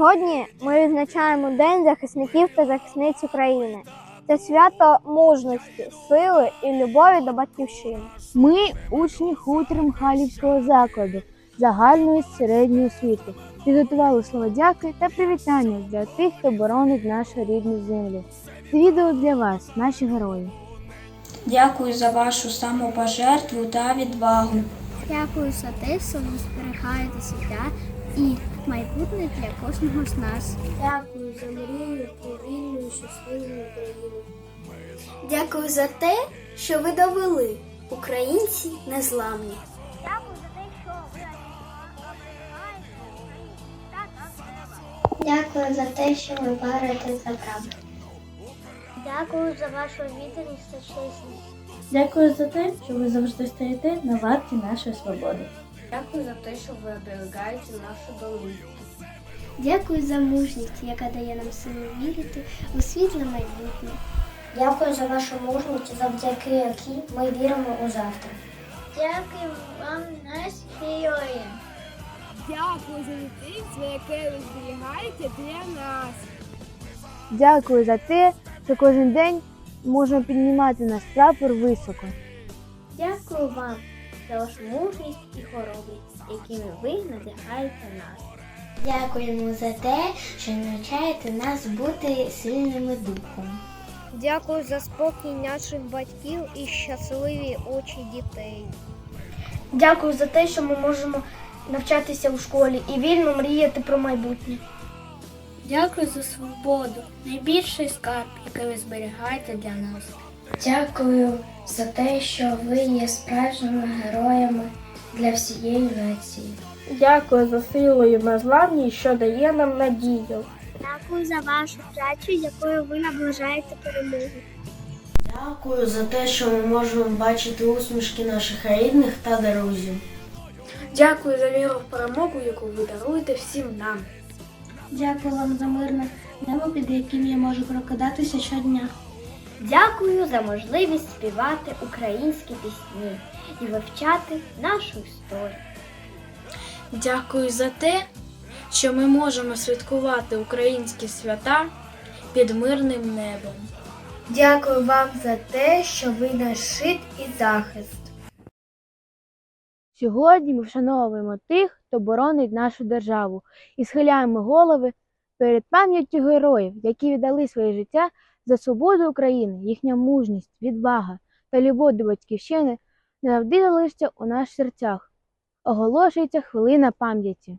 Сьогодні ми відзначаємо День захисників та захисниць України. Це свято мужності, сили і любові до батьківщини. Ми учні хутір Мхалівського закладу загальної середньої освіти. Підготували слова дяки та привітання для тих, хто боронить нашу рідну землю. Це відео для вас, наші герої. Дякую за вашу самопожертву та відвагу. Дякую за те, що ви зберігаєте себе і майбутнє для кожного з нас. Дякую за мрію про вільну і щасливу Україну. Дякую за те, що ви довели. Українці незламні. Дякую за те, що ви оберігаєте Україну. Дякую за те, що ви варите за правду. Дякую за вашу відданість та чесність. Дякую за те, що ви завжди стоїте на варті нашої свободи. Дякую за те, що ви оберігаєте нашу долину. Дякую за мужність, яка дає нам силу вірити у світле майбутнє. Дякую за вашу мужність, завдяки якій ми віримо у завтра. Дякую вам, наші герої. Дякую за дитинство, яке ви зберігаєте для нас. Дякую за те, що кожен день можемо піднімати наш прапор високо. Дякую вам за вашу мужність і хоробрість, якими ви надихаєте нас. Дякуємо за те, що навчаєте нас бути сильними духом. Дякую за спокій наших батьків і щасливі очі дітей. Дякую за те, що ми можемо навчатися у школі і вільно мріяти про майбутнє. Дякую за свободу, найбільший скарб, який ви зберігаєте для нас. Дякую за те, що ви є справжніми героями для всієї нації. Дякую за силу і незламність, що дає нам надію. Дякую за вашу працю, якою ви наближаєте перемогу. Дякую за те, що ми можемо бачити усмішки наших рідних та друзів. Дякую за віру в перемогу, яку ви даруєте всім нам. Дякую вам за мирне небо, під яким я можу прокидатися щодня. Дякую за можливість співати українські пісні і вивчати нашу історію. Дякую за те, що ми можемо святкувати українські свята під мирним небом. Дякую вам за те, що ви наш щит і захист. Сьогодні ми вшановуємо тих, хто боронить нашу державу, і схиляємо голови перед пам'яттю героїв, які віддали своє життя за свободу України, їхня мужність, відвага та любов до батьківщини завжди залишаться у наших серцях. Оголошується хвилина пам'яті.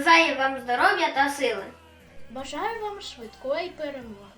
Бажаю вам здоров'я та сили. Бажаю вам швидкої перемоги.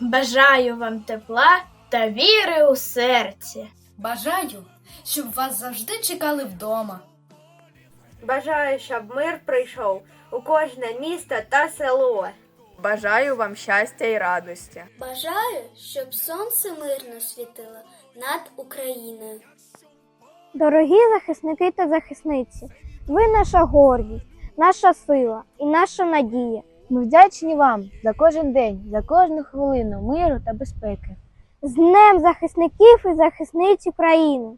Бажаю вам тепла та віри у серці. Бажаю, щоб вас завжди чекали вдома. Бажаю, щоб мир прийшов у кожне місто та село. Бажаю вам щастя і радості. Бажаю, щоб сонце мирно світило над Україною. Дорогі захисники та захисниці, ви наша гордість, наша сила і наша надія. Ми вдячні вам за кожен день, за кожну хвилину миру та безпеки. З Днем захисників і захисниць України!